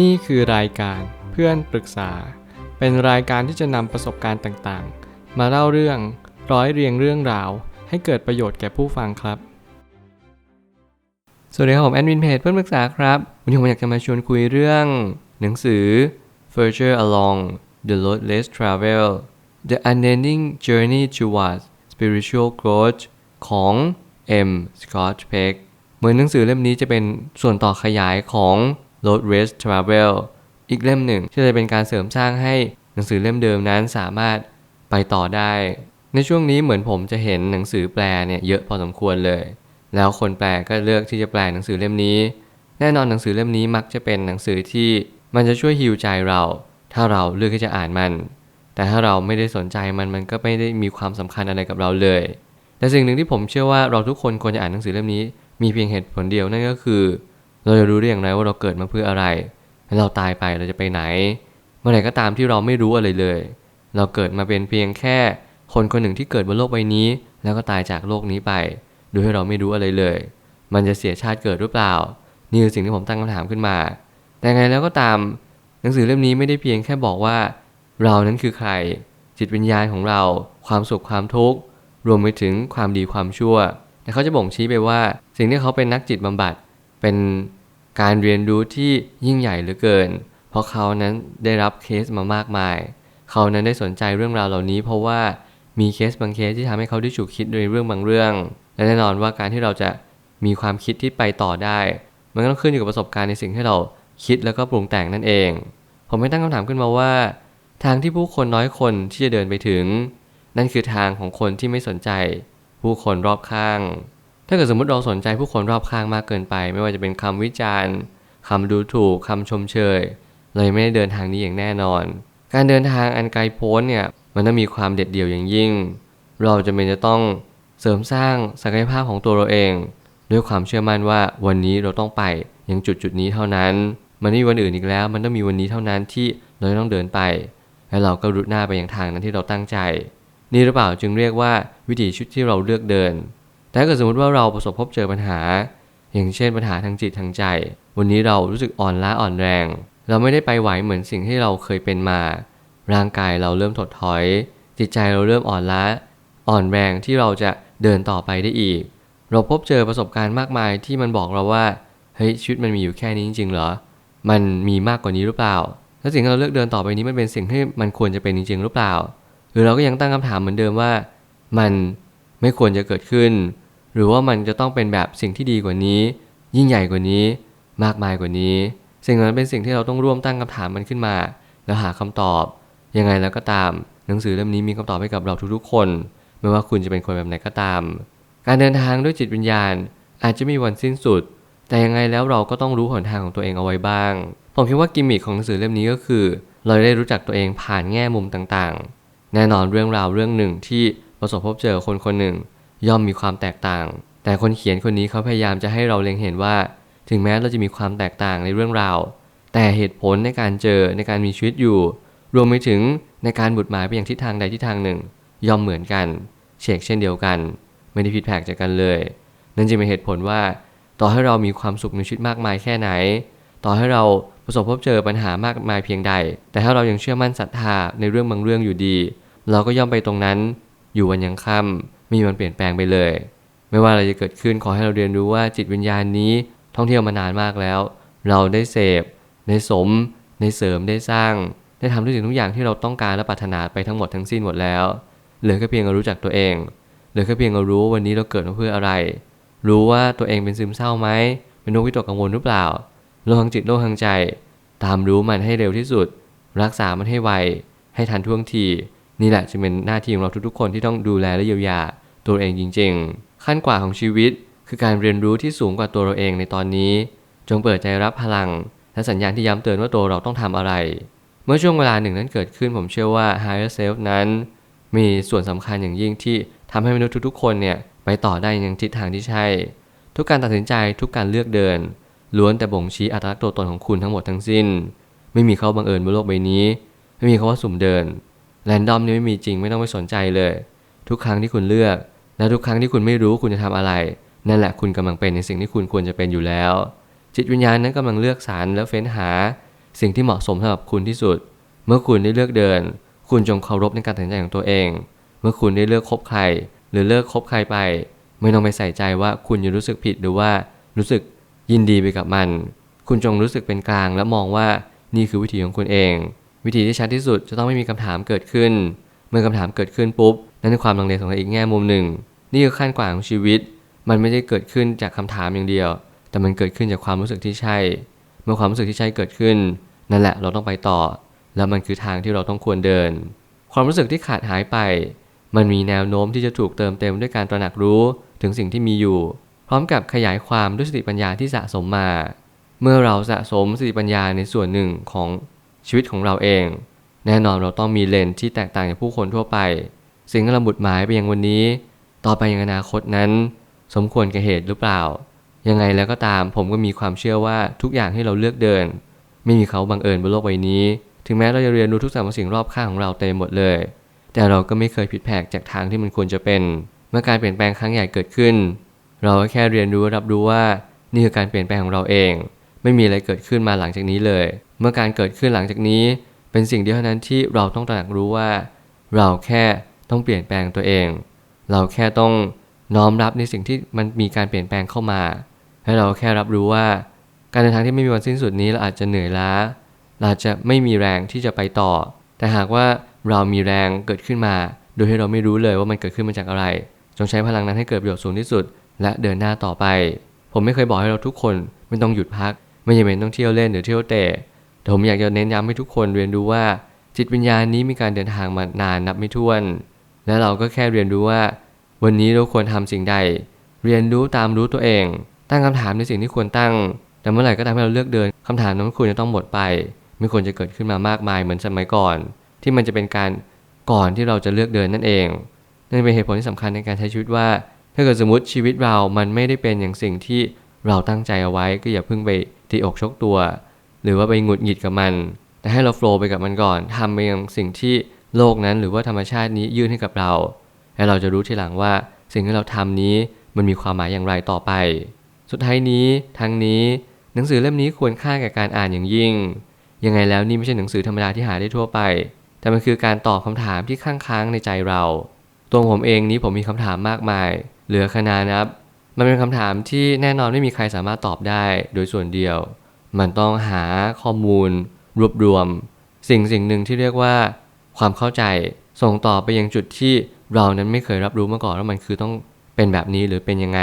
นี่คือรายการเพื่อนปรึกษา เป็นรายการที่จะนำประสบการณ์ต่างๆ มาเล่าเรื่องร้อยเรียงเรื่องราว ให้เกิดประโยชน์แก่ผู้ฟังครับ สวัสดีครับผมแอดมินเพจเพื่อนปรึกษาครับวันนี้ผมอยากจะมาชวนคุยเรื่อง หนังสือ Further Along the Road Less Travel The Unending Journey Towards Spiritual Growth ของ M. Scott Peck เหมือนหนังสือเล่มนี้จะเป็นส่วนต่อขยายของ Road Race Travel อีกเล่มหนึ่งที่จะเป็นการเสริมสร้างให้หนังสือเล่มเดิมนั้นสามารถไปต่อได้ ในช่วงนี้เหมือนผมจะเห็นหนังสือแปลเนี่ยเยอะพอสมควรเลย แล้วคนแปลก็เลือกที่จะแปลหนังสือเล่มนี้ แน่นอนหนังสือเล่มนี้มักจะเป็นหนังสือที่มันจะช่วยฮิวใจเรา ถ้าเราเลือกที่จะอ่านมัน แต่ถ้าเราไม่ได้สนใจมันมันก็ไม่ได้มีความสำคัญอะไรกับเราเลย แต่สิ่งหนึ่งที่ผมเชื่อว่าเราทุกคนควรจะอ่านหนังสือเล่มนี้ มีเพียงเหตุผลเดียวนั่นก็คือ เราจะรู้ได้อย่างไรว่าเราเกิดมาเพื่ออะไร เราตายไปเราจะไปไหน เมื่อไหร่ก็ตามที่เราไม่รู้อะไรเลย เราเกิดมาเป็นเพียงแค่ คนคนหนึ่งที่เกิดบนโลกใบนี้ แล้วก็ตายจากโลกนี้ไป โดยที่เราไม่รู้อะไรเลย มันจะเสียชาติเกิดหรือเปล่า นี่คือสิ่งที่ผมตั้งคำถามขึ้นมา แต่ไงแล้วก็ตาม หนังสือเล่มนี้ไม่ได้เพียงแค่บอกว่า เรานั้นคือใคร จิตวิญญาณของเรา ความสุขความทุกข์ รวมไปถึงความดีความชั่ว แต่เขาจะบ่งชี้ไปว่า สิ่งที่เขาเป็นนักจิตบำบัด เป็น การเรียนรู้ที่ยิ่งใหญ่เหลือเกิน เพราะเขานั้นได้รับเคสมามากมาย เขานั้นได้สนใจเรื่องราวเหล่านี้ เพราะว่ามีเคสบางเคสที่ทำให้เขาได้ฉุกคิดในเรื่องบางเรื่อง และแน่นอนว่าการที่เราจะมีความคิดที่ไปต่อได้ มันก็ต้องขึ้นอยู่กับประสบการณ์ในสิ่งที่เราคิดแล้วก็ปรุงแต่งนั่นเอง ผมไม่ตั้งคำถามขึ้นมาว่า ทางที่ผู้คนน้อยคนที่จะเดินไปถึง นั่นคือทางของคนที่ไม่สนใจ ผู้คนรอบข้าง ถ้าเกิดสมมติเราสนใจผู้คนรอบข้างมากเกินไป ไม่ว่าจะเป็นคำวิจารณ์คำดูถูกคำชมเชยเราไม่ได้เดินทางนี้อย่างแน่นอน การเดินทางอันไกลโพ้นเนี่ยมันต้องมีความเด็ดเดี่ยวอย่างยิ่ง เราจะเป็นจะต้องเสริมสร้างศักยภาพของตัวเราเอง ด้วยความเชื่อมั่นว่าวันนี้เราต้องไปยังจุดจุดนี้เท่านั้น มันไม่มีวันอื่นอีกแล้ว มันต้องมีวันนี้เท่านั้นที่เราต้องเดินไป และเราก็รุดหน้าไปยังทางนั้นที่เราตั้งใจ นี่หรือเปล่าจึงเรียกว่าวิถีชีวิตที่เราเลือกเดิน แต่ถ้าเกิดสมมติว่าเราประสบพบเจอปัญหา อย่างเช่นปัญหาทางจิตทางใจ วันนี้เรารู้สึกอ่อนล้าอ่อนแรง เราไม่ได้ไปไหวเหมือนสิ่งที่เราเคยเป็นมา ร่างกายเราเริ่มถดถอย จิตใจเราเริ่มอ่อนล้า อ่อนแรงที่เราจะเดินต่อไปได้อีก เราพบเจอประสบการณ์มากมายที่มันบอกเราว่าเฮ้ยชีวิตมันมีอยู่แค่นี้จริงๆเหรอ มันมีมากกว่านี้หรือเปล่าแล้วสิ่งที่เราเลือกเดินต่อไปนี้มันเป็นสิ่งที่มันควรจะเป็นจริงๆหรือเปล่า หรือเราก็ยังตั้งคำถามเหมือนเดิมว่า มัน ไม่ควรจะเกิดขึ้น หรือว่ามันจะต้องเป็นแบบสิ่งที่ดีกว่านี้ ยิ่งใหญ่กว่านี้ มากมายกว่านี้ สิ่งนั้นเป็นสิ่งที่เราต้องร่วมตั้งคำถามมันขึ้นมา แล้วหาคำตอบ ยังไงแล้วก็ตาม หนังสือเล่มนี้มีคำตอบให้กับเราทุกๆ คน ไม่ว่าคุณจะเป็นคนแบบไหนก็ตาม การเดินทางด้วยจิตวิญญาณ อาจจะมีวันสิ้นสุด แต่ยังไงแล้วเราก็ต้องรู้หนทางของตัวเองเอาไว้บ้าง ผมคิดว่ากิมมิคของหนังสือเล่มนี้ก็คือ เราได้รู้จักตัวเองผ่านแง่มุมต่างๆ แน่นอนเรื่องราวเรื่องหนึ่งที่ ประสบพบเจอคนคนหนึ่ง ย่อมมีความแตกต่าง แต่คนเขียนคนนี้เขาพยายามจะให้เราเล็งเห็นว่า ถึงแม้เราจะมีความแตกต่างในเรื่องราว แต่เหตุผลในการเจอในการมีชีวิตอยู่ รวมไปถึงในการบุดหมายไปอย่างทิศทางใดทิศทางหนึ่ง ย่อมเหมือนกันเชกเช่นเดียวกัน ไม่ได้ผิดแผกจากกันเลย นั่นจึงเป็นเหตุผลว่า ต่อให้เรามีความสุขในชีวิตมากมายแค่ไหน ต่อให้เราประสบพบเจอปัญหามากมายเพียงใด แต่ถ้าเรายังเชื่อมั่นศรัทธาในเรื่องบางเรื่องอยู่ดี เราก็ย่อมไปตรงนั้น อยู่วันยังค่ำมีวันเปลี่ยนแปลงไปเลย ไม่ว่าอะไรจะเกิดขึ้นขอให้เราเรียนรู้ว่าจิตวิญญาณนี้ท่องเที่ยวมานานมากแล้ว เราได้เสพได้สมได้เสริมได้สร้าง ได้ทำทุกสิ่งทุกอย่างที่เราต้องการและปรารถนาไปทั้งหมดทั้งสิ้นหมดแล้วเหลือแค่เพียงเรารู้จักตัวเองเหลือแค่เพียงเรารู้ว่าวันนี้เราเกิดมาเพื่ออะไร รู้ว่าตัวเองเป็นซึมเศร้าไหมเป็นโรควิตกกังวลหรือเปล่าโรคทางจิตโรคทางใจ ตามรู้มันให้เร็วที่สุด รักษามันให้ไวให้ทันท่วงที นี่แหละจะเป็นหน้าที่ของเราทุกๆคนที่ต้องดูแลและเยียวยาตัวเองจริง ๆ ขั้นกว่าของชีวิต คือการเรียนรู้ที่สูงกว่าตัวเราเองในตอนนี้ จงเปิดใจรับพลัง และสัญญาณที่ย้ำเตือนว่าตัวเราต้องทำอะไร เมื่อช่วงเวลาหนึ่งนั้นเกิดขึ้นผมเชื่อว่า higher self นั้น มีส่วนสำคัญอย่างยิ่งที่ทำให้มนุษย์ทุกๆคนเนี่ยไปต่อได้อย่างทิศทางที่ใช่ ทุกการตัดสินใจทุกการเลือกเดิน ล้วนแต่บ่งชี้อัตลักษณ์ตัวตนของคุณทั้งหมดทั้งสิ้น ไม่มีเขาบังเอิญบนโลกใบนี้ ไม่มีคาว่าสุ่มเดิน แรนดอมนี่ไม่มีจริงไม่ต้องไปสนใจเลย ทุกครั้งที่คุณเลือก และทุกครั้งที่คุณไม่รู้คุณจะทำอะไร นั่นแหละคุณกำลังเป็นในสิ่งที่คุณควรจะเป็นอยู่แล้ว จิตวิญญาณนั้นกำลังเลือกสารและเฟ้นหา สิ่งที่เหมาะสมสำหรับคุณที่สุด เมื่อคุณได้เลือกเดิน คุณจงเคารพในการตัดสินใจของตัวเอง เมื่อคุณได้เลือกคบใคร หรือเลิกคบใครไป ไม่ต้องไปใส่ใจว่าคุณจะรู้สึกผิดหรือว่ารู้สึกยินดีไปกับมัน คุณจงรู้สึกเป็นกลางและมองว่านี่คือวิธีของคุณเอง วิธีที่ชัดที่สุดจะต้องไม่มีคำถามเกิดขึ้น เมื่อคำถามเกิดขึ้นปุ๊บ นั่นคือความลังเลสงสัยอีกแง่มุมหนึ่ง นี่คือขั้นกว่าของชีวิต มันไม่ได้เกิดขึ้นจากคำถามอย่างเดียว แต่มันเกิดขึ้นจากความรู้สึกที่ใช่ เมื่อความรู้สึกที่ใช่เกิดขึ้น นั่นแหละเราต้องไปต่อ แล้วมันคือทางที่เราต้องควรเดิน ความรู้สึกที่ขาดหายไป มันมีแนวโน้มที่จะถูกเติมเต็มด้วยการตระหนักรู้ถึงสิ่งที่มีอยู่ พร้อมกับขยายความด้วยสติปัญญาที่สะสมมา เมื่อเราสะสมสติปัญญาในส่วนหนึ่งของ ชีวิตของเราเอง แน่นอนเราต้องมีเลนส์ที่แตกต่างจากผู้คนทั่วไป สิ่งที่เราบุดหมายไปยังวันนี้ ต่อไปยังอนาคตนั้น สมควรแก่เหตุหรือเปล่า ยังไงแล้วก็ตามผมก็มีความเชื่อว่าทุกอย่างที่เราเลือกเดิน ไม่มีเขาบังเอิญบนโลกใบนี้ ถึงแม้เราจะเรียนรู้ทุกสรรพสิ่งรอบข้างของเราเต็มหมดเลย แต่เราก็ไม่เคยผิดแผกจากทางที่มันควรจะเป็น เมื่อการเปลี่ยนแปลงครั้งใหญ่เกิดขึ้น เราก็แค่เรียนรู้รับรู้ว่านี่คือการเปลี่ยนแปลงของเราเอง ไม่มีอะไรเกิดขึ้นมาหลังจากนี้เลย เมื่อการเกิดขึ้นหลังจากนี้ เป็นสิ่งเดียวเท่านั้นที่เราต้องตระหนักรู้ว่า เราแค่ต้องเปลี่ยนแปลงตัวเอง เราแค่ต้องน้อมรับในสิ่งที่มันมีการเปลี่ยนแปลงเข้ามา ให้เราแค่รับรู้ว่า การเดินทางที่ไม่มีวันสิ้นสุดนี้เราอาจจะเหนื่อยล้าเราจจะไม่มีแรงที่จะไปต่อ แต่หากว่าเรามีแรงเกิดขึ้นมา โดยที่เราไม่รู้เลยว่ามันเกิดขึ้นมาจากอะไร จงใช้พลังนั้นให้เกิดประโยชน์สูงที่สุด และเดินหน้าต่อไป ผมไม่เคยบอกให้เราทุกคนไม่ต้องหยุดพัก ไม่จำเป็นต้องเที่ยวเล่นหรือเที่ยวเตะ แต่ผมอยากจะเน้นย้ำให้ทุกคนเรียนรู้ว่า จิตวิญญาณนี้มีการเดินทางมานานนับไม่ถ้วน และเราก็แค่เรียนรู้ว่า วันนี้เราควรทำสิ่งใด เรียนรู้ตามรู้ตัวเอง ตั้งคำถามในสิ่งที่ควรตั้ง แต่เมื่อไหร่ก็ตามที่เราเลือกเดินคำถามนั้นควรจะต้องหมดไปไม่ควรจะเกิดขึ้นมามากมายเหมือนสมัยก่อน ที่มันจะเป็นการก่อนที่เราจะเลือกเดินนั่นเองนั่นเป็นเหตุผลที่สำคัญในการใช้ชีวิตว่า ถ้าเกิดสมมติชีวิตเรามันไม่ได้เป็นอย่างสิ่งที่เราตั้งใจเอาไว้ก็อย่าเพิ่งไปตีอกชกตัว หรือว่าไปหงุดหงิดกับมัน แต่ให้เราโฟล์ไปกับมันก่อนทำไปย่างสิ่งที่โลกนั้นหรือว่าธรรมชาตินี้ยื่นให้กับเรา และเราจะรู้ทีหลังว่าสิ่งที่เราทำนี้มันมีความหมายอย่างไรต่อไป สุดท้ายนี้ทั้งนี้หนังสือเล่มนี้ควรค่าแก่การอ่านอย่างยิ่ง ยังไงแล้วนี่ไม่ใช่หนังสือธรรมดาที่หาได้ทั่วไป แต่มันคือการตอบคำถามที่ค้างค้างในใจเรา ตัวผมเองนี้ผมมีคำถามมากมาย เหลือขนานับ มันเป็นคำถามที่แน่นอนไม่มีใครสามารถตอบได้โดยส่วนเดียว มันต้องหาข้อมูล รวบรวม สิ่งสิ่งหนึ่งที่เรียกว่า ความเข้าใจส่งต่อไปยังจุดที่เรานั้นไม่เคยรับรู้มาก่อนว่ามันคือต้องเป็นแบบนี้หรือเป็นยังไง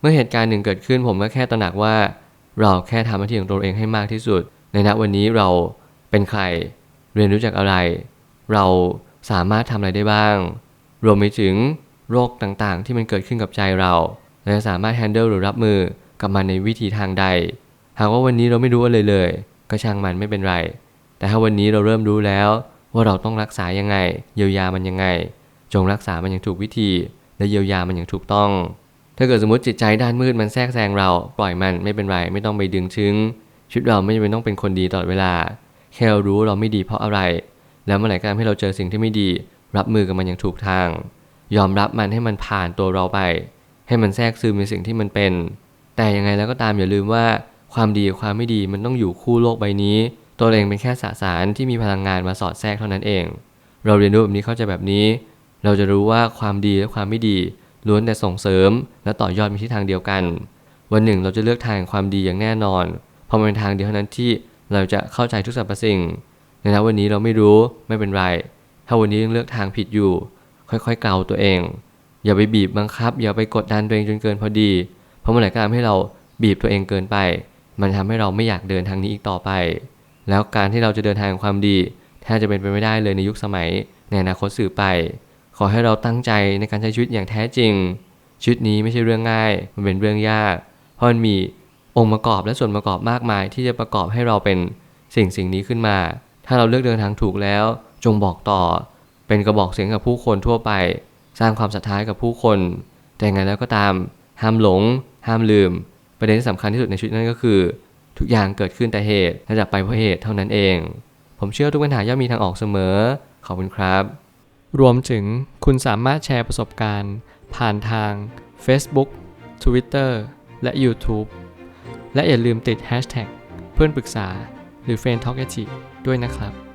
เมื่อเหตุการณ์หนึ่งเกิดขึ้นผมก็แค่ตระหนักว่า เราแค่ทำหน้าที่ของตัวเองให้มากที่สุด ในณวันนี้เราเป็นใคร เรียนรู้จากอะไร เราสามารถทำอะไรได้บ้าง รวมไปถึงโรคต่างๆ ที่มันเกิดขึ้นกับใจเราเราจะสามารถ handle หรือรับมือกับมันในวิธีทางใด หากว่าวันนี้เราไม่รู้อะไรเลย ก็ช่างมันไม่เป็นไร แต่ถ้าวันนี้เราเริ่มรู้แล้ว ว่าเราต้องรักษายังไง เยียวยามันยังไง จงรักษามันอย่างถูกวิธี และเยียวยามันอย่างถูกต้อง ถ้าเกิดสมมติจิตใจด้านมืดมันแทรกแซงเราปล่อยมันไม่เป็นไรไม่ต้องไปดึงชึงชีวิตเราไม่จำเป็นต้องเป็นคนดีตลอดเวลา แค่เรารู้เราไม่ดีเพราะอะไร แล้วเมื่อไหร่ก็ตามที่เราเจอสิ่งที่ไม่ดี รับมือกับมันอย่างถูกทาง ยอมรับมันให้มันผ่านตัวเราไป ให้มันแทรกซึมในสิ่งที่มันเป็น แต่ยังไงแล้วก็ตามอย่าลืมว่า ความดีกับความไม่ดีมันต้องอยู่คู่โลกใบนี้ ตัวเองเป็นแค่สสารที่มีพลังงานมาสอดแทรกเท่านั้นเอง เราเรียนรู้แบบนี้เข้าใจแบบนี้ เราจะรู้ว่าความดีและความไม่ดีล้วนแต่ส่งเสริม และต่อยอดไปที่ทางเดียวกัน วันหนึ่งเราจะเลือกทางความดีอย่างแน่นอน เพราะมันเป็นทางเดียวเท่านั้นที่เราจะเข้าใจทุกสรรพสิ่งในณวันนี้เราไม่รู้ไม่เป็นไร ถ้าวันนี้ยังเลือกทางผิดอยู่ ค่อยๆเกลาตัวเอง อย่าไปบีบบังคับ อย่าไปกดดันตัวเองจนเกินพอดี เพราะเมื่อไหร่ก็ตามให้เราบีบตัวเองเกินไป มันทำให้เราไม่อยากเดินทางนี้อีกต่อไป แล้วการที่เราจะเดินทางความดีแทบจะเป็นไปไม่ได้เลยในยุคสมัยในอนาคตสื่อไป ขอให้เราตั้งใจในการใช้ชีวิตอย่างแท้จริงชีวิตนี้ไม่ใช่เรื่องง่าย มันเป็นเรื่องยาก เพราะมันมีองค์ประกอบและส่วนประกอบมากมาย ที่จะประกอบให้เราเป็นสิ่งสิ่งนี้ขึ้นมา ถ้าเราเลือกเดินทางถูกแล้ว จงบอกต่อ เป็นกระบอกเสียงกับผู้คนทั่วไป สร้างความศรัทธากับผู้คน แต่ยังไงแล้วก็ตาม ห้ามหลง ห้ามลืม ประเด็นที่สำคัญที่สุดในชีวิตนั่นก็คือ ทุกอย่างเกิดขึ้นแต่เหตุและดับไปเพราะเหตุเท่านั้นเอง ผมเชื่อทุกปัญหาย่อมมีทางออกเสมอ ขอบคุณครับ รวมถึงคุณสามารถแชร์ประสบการณ์ ผ่านทาง Facebook Twitter และ YouTube และอย่าลืมติด Hashtag เพื่อนปรึกษาหรือ Friend Talk a ด้วยนะครับ